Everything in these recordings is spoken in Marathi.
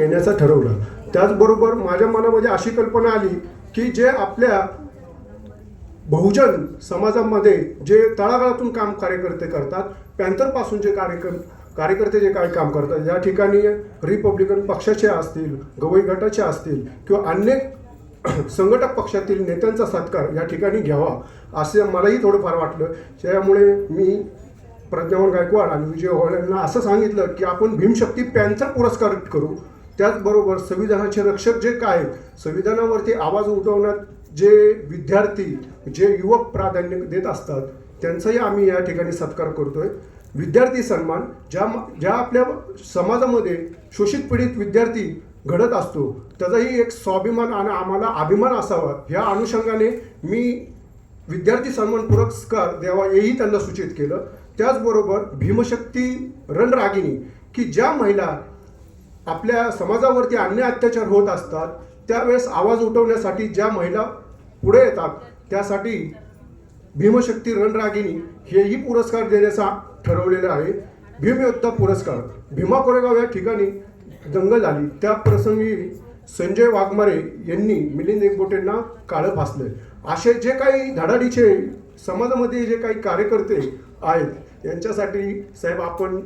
येण्याचं ठरवलं. त्याचबरोबर माझ्या मनामध्ये अशी कल्पना आली की जे आपल्या बहुजन समाजामध्ये जे तळागाळातून काम कार्यकर्ते करतात पॅन्थरपासून जे कार्यकर कार्यकर्ते जे काय काम करतात या ठिकाणी रिपब्लिकन पक्षाचे असतील गवई गटाचे असतील किंवा अनेक संघटक पक्षातील नेत्यांचा सत्कार या ठिकाणी घ्यावा असं मलाही थोडंफार वाटलं. त्यामुळे मी प्रज्ञावन गायकवाड आणि विजय होळ यांना असं सांगितलं की आपण भीमशक्ती पॅन्थर पुरस्कार करू. त्याचबरोबर संविधानाचे रक्षक जे काय संविधानावरती आवाज उठवण्यात जे विद्यार्थी जे युवक प्राधान्य देत असतात त्यांचाही आम्ही या ठिकाणी सत्कार करतोय. विद्यार्थी सन्मान ज्या ज्या आपल्या समाजामध्ये शोषित पीडित विद्यार्थी घडत असतो त्याचाही एक स्वाभिमान आणि आम्हाला अभिमान असावा या अनुषंगाने मी विद्यार्थी सन्मान पुरस्कार द्यावा हेही त्यांना सूचित केलं. त्याचबरोबर भीमशक्ती रणरागिणी की ज्या महिला आपल्या समाजावरती अन्य अत्याचार होत असतात त्यावेळेस आवाज उठवण्यासाठी ज्या महिला पुढे येतात त्यासाठी भीमशक्ती रणरागिणी हेही पुरस्कार देण्याचा ठरवलेलं आहे. भीमयोद्धा पुरस्कार. भीमा कोरेगाव या ठिकाणी दंगल झाली. त्या प्रसंगी संजय वाघमारे यांनी मिलिंद एकबोटेंना काळं फासलं. असे जे काही धडाडीचे समाजामध्ये जे काही कार्यकर्ते आहेत यांच्यासाठी साहेब आपण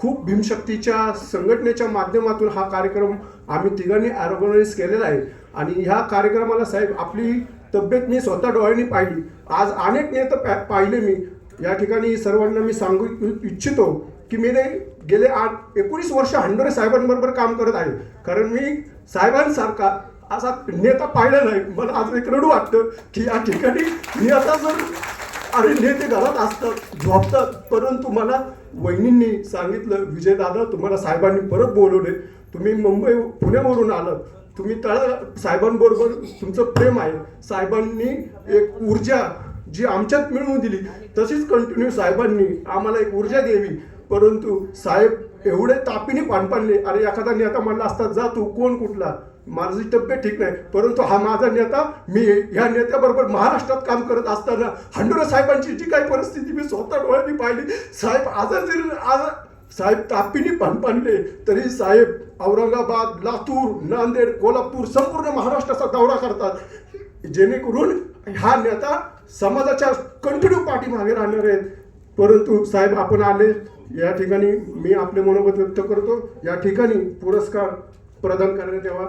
खूप भीमशक्तीच्या संघटनेच्या माध्यमातून हा कार्यक्रम आम्ही तिघांनी ऑर्गनाईज केलेला आहे. आणि ह्या कार्यक्रमाला साहेब आपली तब्येत मी स्वतः डोळ्यांनी पाहिली. आज अनेक नेते पा- पाहिले मी. या ठिकाणी सर्वांना मी सांगू इच्छितो की मी गेले आठ एकोणीस वर्ष हंडोरे साहेबांबरोबर काम करत आहे. कारण मी साहेबांसारखा असा नेता पाहिला नाही. मला आज एक रडू वाटतं की या ठिकाणी मी आता जर अरे नेते घरात असतात झोपतात. परंतु मला वहिनींनी सांगितलं विजयदादा तुम्हाला साहेबांनी परत बोलवले. तुम्ही मुंबई पुण्यावरून आलं तुम्ही तळा साहेबांबरोबर तुमचं प्रेम आहे. साहेबांनी एक ऊर्जा जी आमच्यात मिळवून दिली तशीच कंटिन्यू साहेबांनी आम्हाला एक ऊर्जा द्यावी. परंतु साहेब एवढे तापीने पाणपाणले अरे एखादा नेता म्हणला असता जा तू कोण कुठला? माझी तब्येत ठीक नाही. परंतु हा माझा नेता मी ह्या नेत्याबरोबर महाराष्ट्रात काम करत असताना हंडुरा साहेबांची जी काही परिस्थिती मी स्वतः डोळ्यांनी पाहिली. साहेब आजार जरी आज साहेब तापीने पाणपाणले तरी साहेब औरंगाबाद लातूर नांदेड कोल्हापूर संपूर्ण महाराष्ट्राचा दौरा करतात. जेणेकरून हा नेता समाजाच्या कंटिन्यू पाठीमागे राहणार आहेत परंतु साहेब आपण आले. या ठिकाणी मी आपले मनोगत व्यक्त करतो. या ठिकाणी पुरस्कार प्रदान करण्यात यावा.